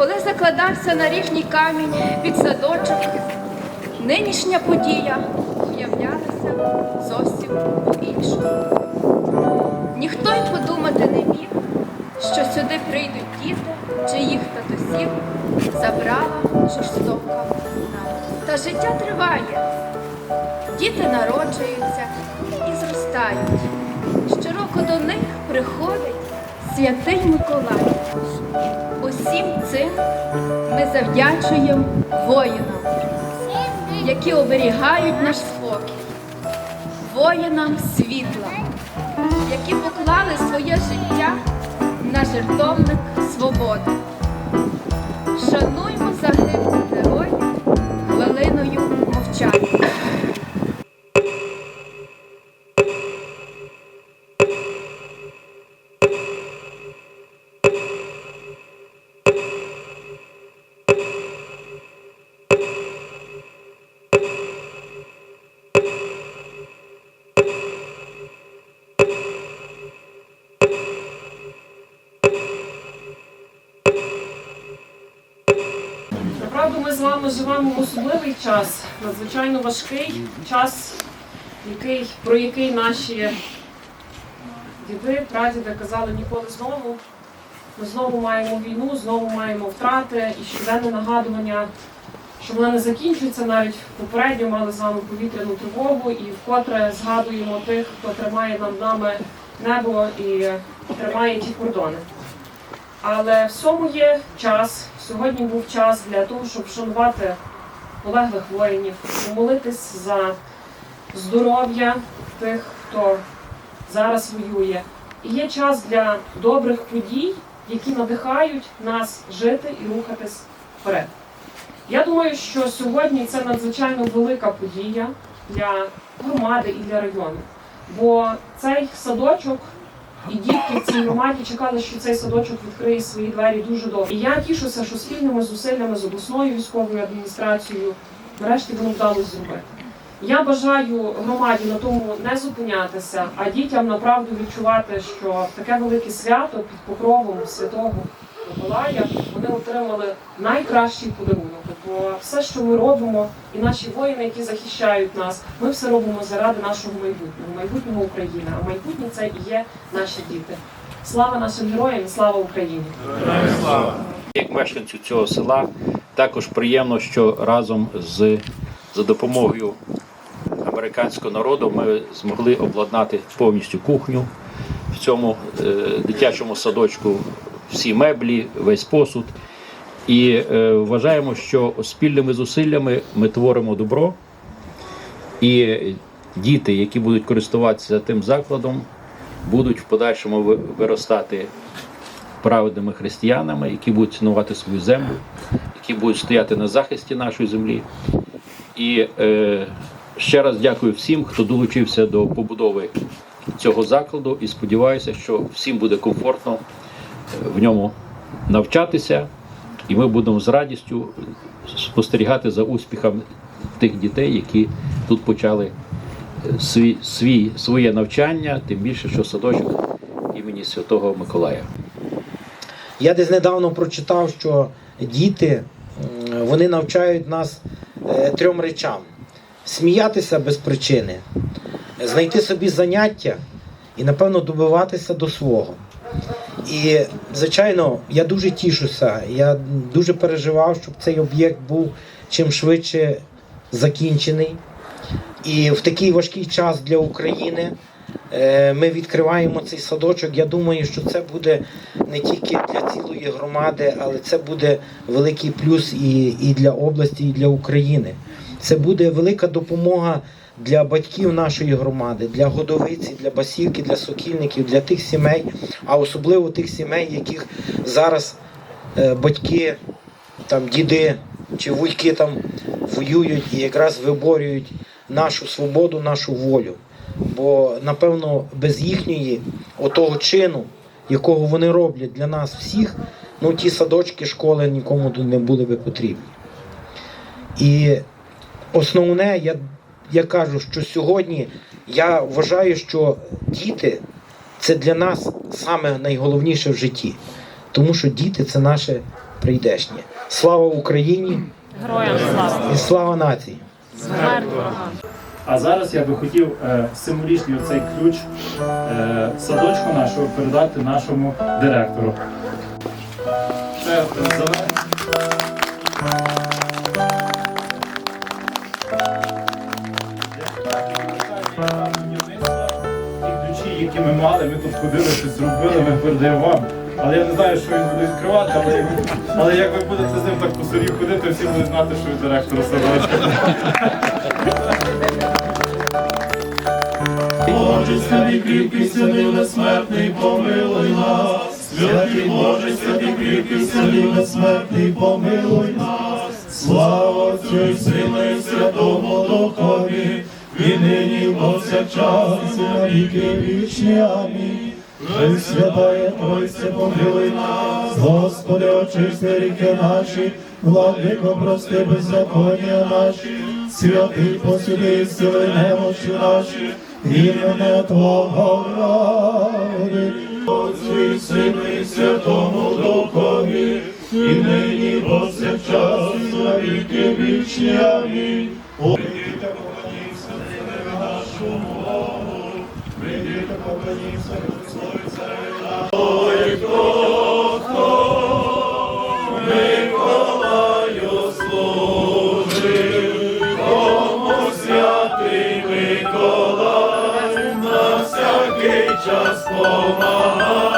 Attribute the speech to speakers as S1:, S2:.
S1: коли закладався на ріжній камінь під садочок, нинішня подія уявлялася зовсім по-іншому. Ніхто й подумати не міг, що сюди прийдуть діти, чиїх татусів забрала жорстока війна. Та життя триває. Діти народжуються і зростають. Щороку до них приходить святий Миколай. Усім цим ми завдячуємо воїнам, які оберігають наш спокій, воїнам світла, які поклали своє життя на жертовник свободи. Шануймо
S2: Направду, ми з вами живемо в особливий час, надзвичайно важкий час, який, про який наші діди, прадіди казали ніколи знову. Ми знову маємо війну, знову маємо втрати і щоденне нагадування, що вона не закінчується. Навіть попередньо мали з вами повітряну тривогу і вкотре згадуємо тих, хто тримає над нами небо і тримає ті кордони. Але всьому є час. Сьогодні був час для того, щоб вшанувати полеглих воїнів, помолитись за здоров'я тих, хто зараз воює. І є час для добрих подій, які надихають нас жити і рухатись вперед. Я думаю, що сьогодні це надзвичайно велика подія для громади і для району. Бо цей садочок і дітки в цій громаді чекали, що цей садочок відкриє свої двері дуже довго. І я тішуся, що спільними зусиллями з обласною військовою адміністрацією нарешті воно вдалося зробити. Я бажаю громаді на тому не зупинятися, а дітям направду відчувати, що таке велике свято під покровом святого Миколая вони отримали найкращий подарунок. Бо все, що ми робимо, і наші воїни, які захищають нас, ми все робимо заради нашого майбутнього, майбутнього України. А майбутнє це і є наші діти. Слава нашим героям і слава Україні!
S3: Як мешканцю цього села також приємно, що разом з за допомогою американського народу ми змогли обладнати повністю кухню в цьому е, дитячому садочку, всі меблі, весь посуд. І е, вважаємо, що спільними зусиллями ми творимо добро, і діти, які будуть користуватися тим закладом, будуть в подальшому виростати праведними християнами, які будуть цінувати свою землю, які будуть стояти на захисті нашої землі. І е, ще раз дякую всім, хто долучився до побудови цього закладу, і сподіваюся, що всім буде комфортно е, в ньому навчатися, і ми будемо з радістю спостерігати за успіхом тих дітей, які тут почали свій, свій, своє навчання, тим більше, що садочок імені Святого Миколая.
S4: Я десь недавно прочитав, що діти вони навчають нас е, трьом речам: сміятися без причини, знайти собі заняття і, напевно, добиватися до свого. І, звичайно, я дуже тішуся. Я дуже переживав, щоб цей об'єкт був чим швидше закінчений. І в такий важкий час для України е, ми відкриваємо цей садочок. Я думаю, що це буде не тільки для цілої громади, але це буде великий плюс і, і для області, і для України. Це буде велика допомога для батьків нашої громади, для годовиці, для басівки, для сокільників, для тих сімей, а особливо тих сімей, яких зараз е, батьки, там діди чи вуйки там воюють і якраз виборюють нашу свободу, нашу волю. Бо напевно без їхньої отого чину, якого вони роблять для нас всіх, ну ті садочки, школи нікому не були би потрібні. І основне, я, я кажу, що сьогодні я вважаю, що діти це для нас саме найголовніше в житті. Тому що діти це наше прийдешнє. Слава Україні
S2: Героям слава!
S4: і слава нації!
S5: А зараз я би хотів е, символічний оцей ключ е, садочку нашого передати нашому директору. Це ми мали, ми тут ходили, щось зробили, ми передаємо. Але я не знаю, що він буде відкривати, але, але як ви будете з ним так по селі ходити, всі будуть знати, що ви директор садочку.
S6: Боже, святий кріпкий, святий безсмертний, помилуй нас. Святий Боже, святий кріпкий, святий безсмертний, помилуй нас. Слава Отцю і Святому Духові, і нині повсякчас, і на віки вічні. Амінь. Пресвятая Тройця, помилуй нас, Господи, очисти ріки наші, владико, прости беззаконня наші, святий посуди, сили немощі наші, імені Твого ради, Отцю і Сину і Святому Духові, і нині повсякчас, на віки вічні. Амінь. Поклоніться, Христові Цареві Ой, хто, хто Миколаю служив, кому святий на всякий час помагай,